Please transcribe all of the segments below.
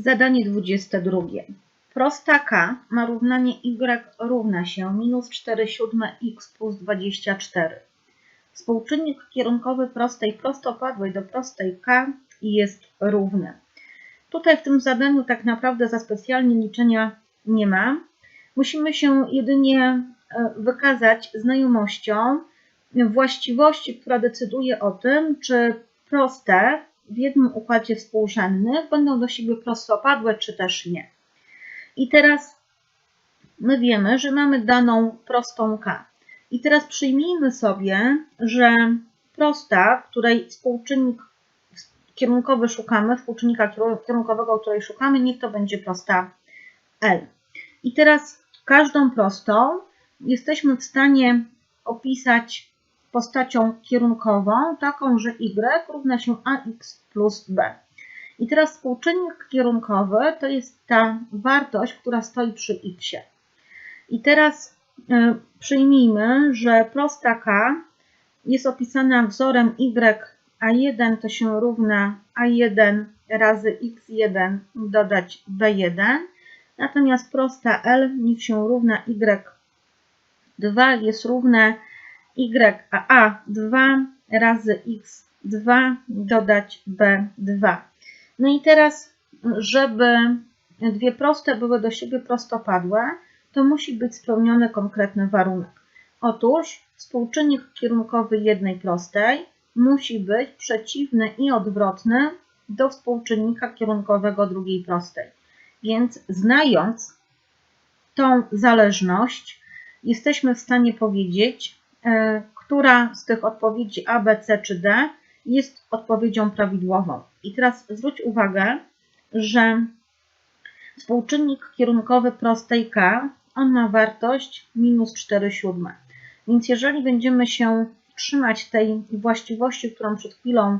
Zadanie 22. Prosta k ma równanie y równa się minus 4 siódme x plus 24. Współczynnik kierunkowy prostej prostopadłej do prostej k jest równy. Tutaj w tym zadaniu tak naprawdę za specjalnie liczenia nie ma. Musimy się jedynie e, wykazać znajomością właściwości, która decyduje o tym, czy proste w jednym układzie współrzędnym będą do siebie prostopadłe, czy też nie. I teraz my wiemy, że mamy daną prostą k. I teraz przyjmijmy sobie, że prosta, której współczynnik kierunkowy szukamy, współczynnika kierunkowego, której szukamy, niech to będzie prosta L. I teraz każdą prostą jesteśmy w stanie opisać postacią kierunkową, taką, że y równa się ax plus b. I teraz współczynnik kierunkowy to jest ta wartość, która stoi przy x. I teraz y, przyjmijmy, że prosta k jest opisana wzorem y a1 to się równa a1 razy x1 dodać b1, natomiast prosta L niech się równa y2 jest równe y a a2 razy x2 dodać b2. No i teraz, żeby dwie proste były do siebie prostopadłe, to musi być spełniony konkretny warunek. Otóż współczynnik kierunkowy jednej prostej musi być przeciwny i odwrotny do współczynnika kierunkowego drugiej prostej. Więc znając tą zależność, jesteśmy w stanie powiedzieć, która z tych odpowiedzi A, B, C czy D jest odpowiedzią prawidłową. I teraz zwróć uwagę, że współczynnik kierunkowy prostej K, on ma wartość minus 4 siódme. Więc jeżeli będziemy się trzymać tej właściwości, którą przed chwilą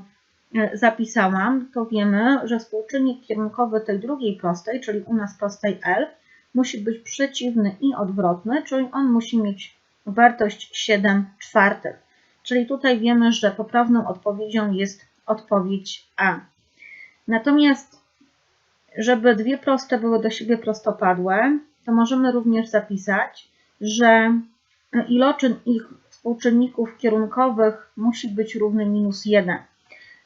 e, zapisałam, to wiemy, że współczynnik kierunkowy tej drugiej prostej, czyli u nas prostej L, musi być przeciwny i odwrotny, czyli on musi mieć wartość 7 czwartych. Czyli tutaj wiemy, że poprawną odpowiedzią jest odpowiedź A. Natomiast, żeby dwie proste były do siebie prostopadłe, to możemy również zapisać, że iloczyn ich współczynników kierunkowych musi być równy minus 1.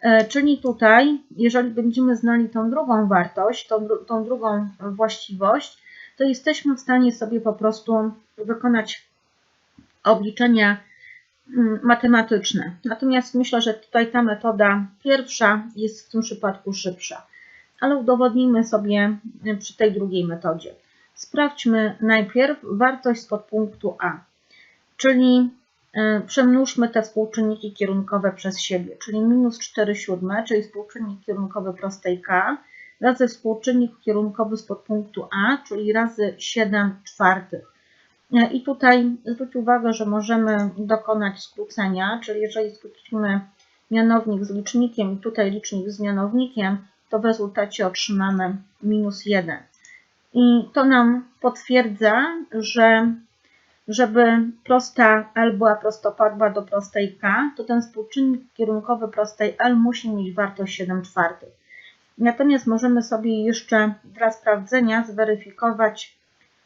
E, czyli tutaj, jeżeli będziemy znali tą drugą wartość, tą, tą drugą właściwość, to jesteśmy w stanie sobie po prostu wykonać obliczenia mm, matematyczne. Natomiast myślę, że tutaj ta metoda pierwsza jest w tym przypadku szybsza. Ale udowodnimy sobie przy tej drugiej metodzie. Sprawdźmy najpierw wartość z podpunktu A, czyli E, przemnóżmy te współczynniki kierunkowe przez siebie, czyli minus 4 siódme, czyli współczynnik kierunkowy prostej k, razy współczynnik kierunkowy z podpunktu A, czyli razy 7 czwartych. E, I tutaj zwróć uwagę, że możemy dokonać skrócenia, czyli jeżeli skrócimy mianownik z licznikiem i tutaj licznik z mianownikiem, to w rezultacie otrzymamy minus 1. I to nam potwierdza, że żeby prosta L była prostopadła do prostej K, to ten współczynnik kierunkowy prostej L musi mieć wartość 7 czwartych. Natomiast możemy sobie jeszcze dla sprawdzenia zweryfikować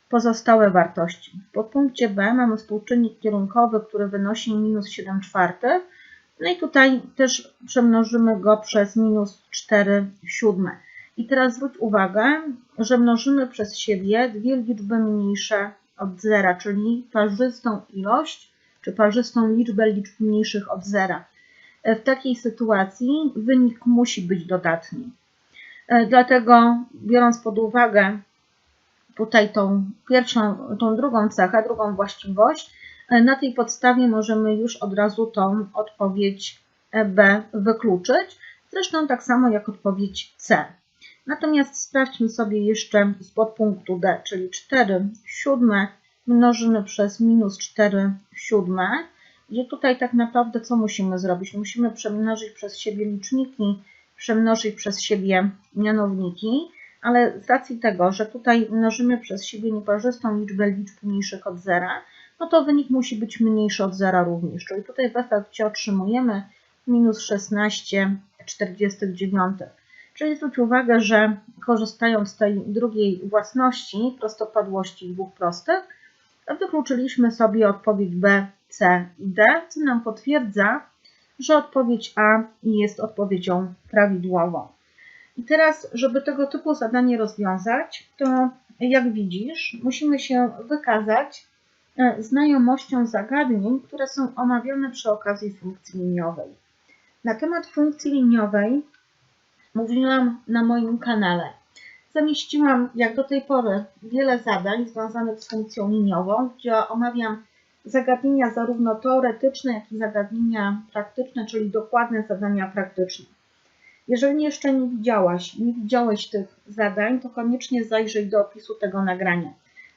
pozostałe wartości. W podpunkcie B mamy współczynnik kierunkowy, który wynosi minus 7 czwartych. No i tutaj też przemnożymy go przez minus 4 siódme. I teraz zwróć uwagę, że mnożymy przez siebie dwie liczby mniejsze od zera, czyli parzystą ilość, czy parzystą liczbę liczb mniejszych od zera. W takiej sytuacji wynik musi być dodatni. E, dlatego biorąc pod uwagę tutaj tą pierwszą, tą drugą cechę, drugą właściwość, e, na tej podstawie możemy już od razu tą odpowiedź B wykluczyć. Zresztą tak samo jak odpowiedź C. Natomiast sprawdźmy sobie jeszcze z podpunktu D, czyli 4 siódme mnożymy przez minus 4 siódme, gdzie tutaj tak naprawdę co musimy zrobić? Musimy przemnożyć przez siebie liczniki, przemnożyć przez siebie mianowniki, ale z racji tego, że tutaj mnożymy przez siebie nieparzystą liczbę liczb mniejszych od zera, no to wynik musi być mniejszy od zera również. Czyli tutaj w efekcie otrzymujemy minus 16 49. Czyli zwróć uwagę, że korzystając z tej drugiej własności, prostopadłości dwóch prostych, wykluczyliśmy sobie odpowiedź B, C i D, co nam potwierdza, że odpowiedź A jest odpowiedzią prawidłową. I teraz, żeby tego typu zadanie rozwiązać, to jak widzisz, musimy się wykazać e, znajomością zagadnień, które są omawiane przy okazji funkcji liniowej. Na temat funkcji liniowej mówiłam na moim kanale. Zamieściłam, jak do tej pory, wiele zadań związanych z funkcją liniową, gdzie omawiam zagadnienia zarówno teoretyczne, jak i zagadnienia praktyczne, czyli dokładne zadania praktyczne. Jeżeli jeszcze nie widziałaś, nie widziałeś tych zadań, to koniecznie zajrzyj do opisu tego nagrania.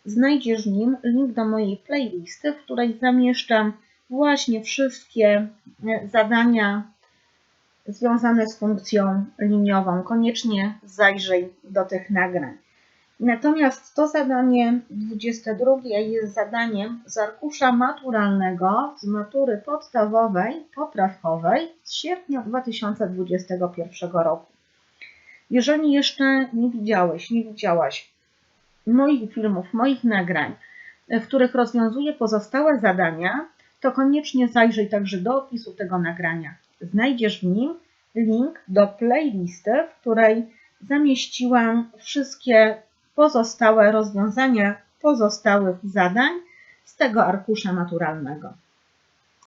Znajdziesz w nim link do mojej playlisty, w której zamieszczam właśnie wszystkie e, zadania związane z funkcją liniową. Koniecznie zajrzyj do tych nagrań. Natomiast to zadanie 22 jest zadaniem z arkusza maturalnego z matury podstawowej, poprawkowej z sierpnia 2021 roku. Jeżeli jeszcze nie widziałeś, nie widziałaś moich filmów, moich nagrań, w których rozwiązuję pozostałe zadania, to koniecznie zajrzyj także do opisu tego nagrania. Znajdziesz w nim link do playlisty, w której zamieściłam wszystkie pozostałe rozwiązania pozostałych zadań z tego arkusza naturalnego.